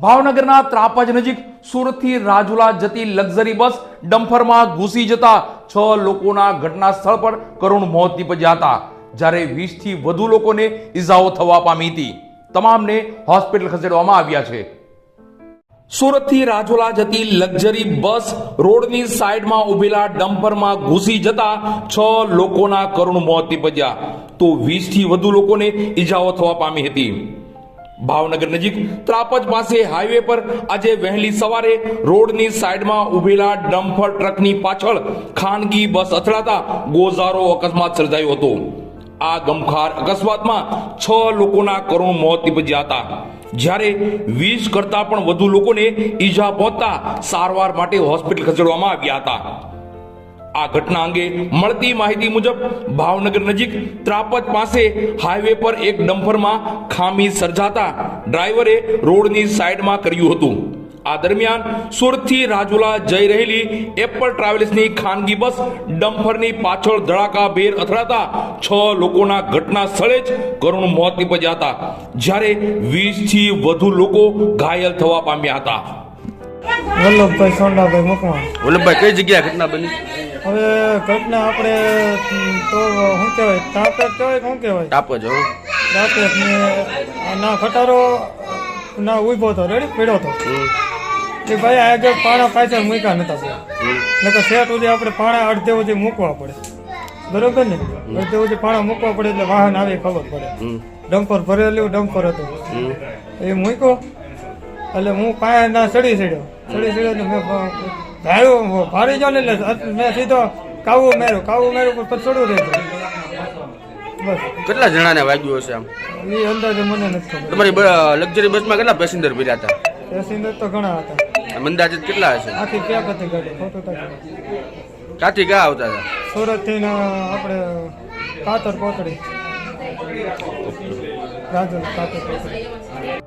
ભાવનગરના ત્રાપજ નજીક સુરતથી રાજુલા જતી લક્ઝરી બસ ડમ્ફરમાં ઘૂસી જતા છ લોકોના ઘટના સ્થળ પર કરુણ મોત નીપજ્યા હતા. જ્યારે વીસથી વધુ લોકોને ઈજાઓ થવા પામી હતી. તમામને હોસ્પિટલ ખસેડવામાં આવ્યા છે. સુરતથી રાજુલા જતી લક્ઝરી બસ રોડની સાઈડમાં ઉભેલા ડમ્પરમાં ઘૂસી જતા છ લોકોના કરુણ મોત નીપજ્યા. તો વીસથી વધુ લોકોને ઈજાઓ થવા પામી હતી. ભાવનગર નજીક ત્રાપજ પાસે હાઈવે પર આજે વહેલી સવારે રોડની સાઈડમાં ઉભેલા ડમ્ફર ટ્રકની પાછળ ખાનગી બસ અથડાતા ગોઝારો અકસ્માત સર્જાયો હતો. આ ગમખાર અકસ્માતમાં છ લોકોના કરુણ મોત નિપજ્યા હતા. જ્યારે વીસ કરતા પણ વધુ લોકોને ઈજા પહોંચતા સારવાર માટે હોસ્પિટલ ખસેડવામાં આવ્યા હતા. આ ઘટના અંગે મળતી માહિતી મુજબ ભાવનગર નજીક ત્રાપત પાસે હાઈવે પર એક ડમ્પરમાં ખામી સર્જાતા ડ્રાઈવરે રોડની સાઈડમાં કર્યું હતું. આ દરમિયાન સુરતથી રાજુલા જઈ રહેલી એપલ ટ્રાવેલ્સની ખાનગી બસ ડમ્ફરની પાછળ ધડાકાભેર અથડાતા છ લોકોના ઘટના સ્થળે જ કરુણ મોત નીપજ્યા હતા જ્યારે વીસથી વધુ લોકો ઘાયલ થવા પામ્યા હતા. વલ્લભભાઈ સોંડાભાઈ મકવાણ વલ્લભભાઈ કઈ જગ્યાએ ઘટના બની? હવે ઘટના આપણે તો શું કહેવાય? તાપેટ કહેવાય શું કહેવાય? ટાપ જ તાપેટ ને ના ખટારો ના ઊભો હતો રેડી પીડ્યો હતો. કે એ ભાઈ આગળ પાણા પાછળ મૂક્યા નતા. નકર સેટ સુધી આપણે પાણા અડધે સુધી મૂકવા પડે. બરોબર ને? અડધે સુધી પાણા મૂકવા પડે એટલે વાહન આવે ખબર પડે. ડમ્પર ભરેલું ડમ્પર હતું. એ મૂક્યો. એટલે હું પાયા ના ચડી ચડ્યો. ચડી ચડ્યો એટલે મેં ધાર્યું ભારી જાવ ને એટલે મેં સીધો કાવું મેરું કાવું મેર્યું પણ પછી ચડું રહ્યું બસ. કેટલા જણાને વાગ્યું હશે આમ? એ અંદાજે મને નથી ખબર. તમારી લક્ઝરી બસમાં કેટલા પેસેન્જર ભર્યા હતા? પેસેન્જર તો ઘણા હતા. આમ કેટલા હશે? આખી ક્યાં કથી ગાડી? ફોટો તો ક્યાંથી ક્યાં આવતા હતા? સુરતથી ને આપણે કાતર કોતડી રાજલ કાતર કોતડી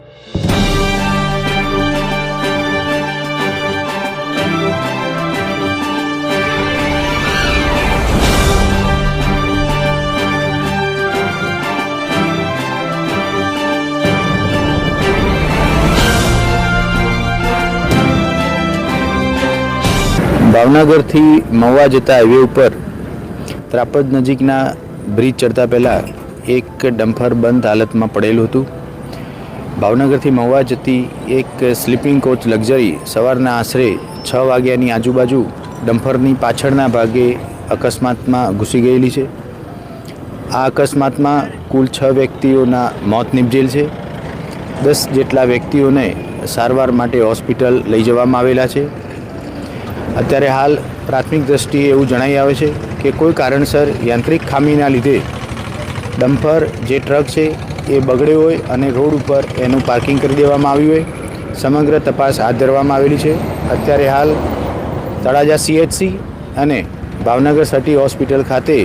ભાવનગરથી મહુવા જતા હાઈવે ઉપર ત્રાપજ નજીકના બ્રિજ ચડતા પહેલાં એક ડમ્ફર બંધ હાલતમાં પડેલું હતું. ભાવનગરથી મહુવા જતી એક સ્લીપિંગ કોચ લક્ઝરી સવારના આશરે છ વાગ્યાની આજુબાજુ ડમ્ફરની પાછળના ભાગે અકસ્માતમાં ઘૂસી ગયેલી છે. આ અકસ્માતમાં કુલ છ વ્યક્તિઓના મોત નિપજેલ છે. દસ જેટલા વ્યક્તિઓને સારવાર માટે હોસ્પિટલ લઈ જવામાં આવેલા છે. અત્યારે હાલ પ્રાથમિક દ્રષ્ટિએ એવું જણાઈ આવે છે કે કોઈ કારણસર યાંત્રિક ખામીના લીધે ડમ્પર જે ટ્રક છે એ બગડ્યો હોય અને રોડ ઉપર એનું પાર્કિંગ કરી દેવામાં આવ્યું હોય. સમગ્ર તપાસ હાથ ધરવામાં આવેલી છે. અત્યારે હાલ તળાજા સીએચસી અને ભાવનગર સટી હોસ્પિટલ ખાતે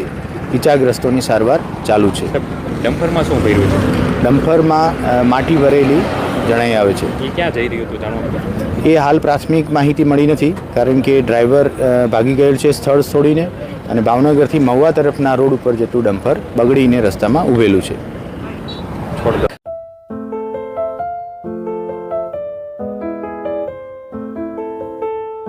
ઈજાગ્રસ્તોની સારવાર ચાલુ છે. ડમ્પરમાં શું ભર્યું છે? ડમ્પરમાં માટી ભરેલી જણાઈ આવે છે. એ ક્યાં જઈ રહ્યું હતું જાણવા એ હાલ પ્રાથમિક માહિતી મળી નથી કારણ કે ડ્રાઈવર ભાગી ગયેલ છે સ્થળ છોડીને અને ભાવનગરથી મહુવા તરફના રોડ ઉપર જતું ડમ્પર બગડીને રસ્તામાં ઊભેલું છે.